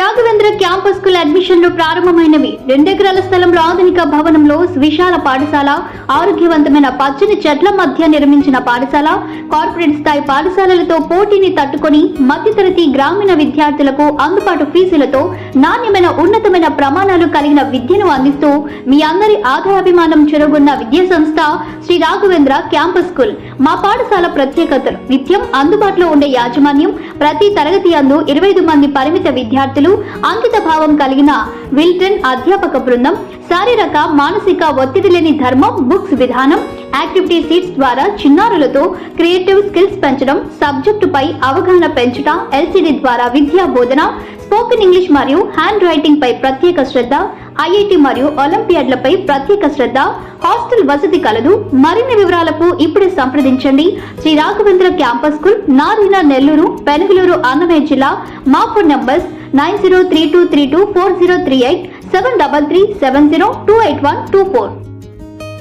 Raghavendra campus school అడ్మిషన్లు ప్రారంభమైనవి. రెండెకరాల స్థలంలో ఆధునిక భవనంలో విశాల పాఠశాల ఆరోగ్యవంతమైన పచ్చని చెట్ల మధ్య నిర్మించిన పాఠశాల కార్పొరేట్ స్థాయి పాఠశాలలతో పోటీని తట్టుకొని మధ్యతరగతి గ్రామీణ విద్యార్థులకు అందుబాటు ఫీజులతో నాణ్యమైన ఉన్నతమైన ప్రమాణాలు కలిగిన విద్యను అందిస్తూ మీ అందరి ఆధారాభిమానం చెరుగున్న విద్యా సంస్థ శ్రీ రాఘవేంద్ర క్యాంపస్ స్కూల్. మా పాఠశాల ప్రత్యేకతలు నిత్యం అందుబాటులో ఉండే యాజమాన్యం ప్రతి తరగతి అందు ఇరవై ఐదు మంది పరిమిత విద్యార్థులు అంకిత భావం కలిగిన విల్టన్ అధ్యాపక బృందం శారీరక మానసిక ఒత్తిడి లేని ధర్మం బుక్స్ విధానం యాక్టివిటీ సీట్స్ ద్వారా చిన్నారులతో క్రియేటివ్ స్కిల్స్ పెంచడం సబ్జెక్టుపై అవగాహన పెంచుట ఎల్సిడి ద్వారా విద్యా బోధన స్పోకెన్ ఇంగ్లీష్ మరియు హ్యాండ్ రైటింగ్ పై ప్రత్యేక శ్రద్ధ ఐఐటి మరియు ఒలింపియాడ్లపై ప్రత్యేక శ్రద్ధ హాస్టల్ వసతి కలదు. మరిన్ని వివరాలకు ఇప్పుడే సంప్రదించండి. శ్రీ రాఘవేంద్ర క్యాంపస్ స్కూల్ నారీనా నెల్లూరు పెనుగులూరు అన్నమయ్య జిల్లా. మా phone numbers nine zero three two three two four zero three eight seven double three seven zero two eight one two four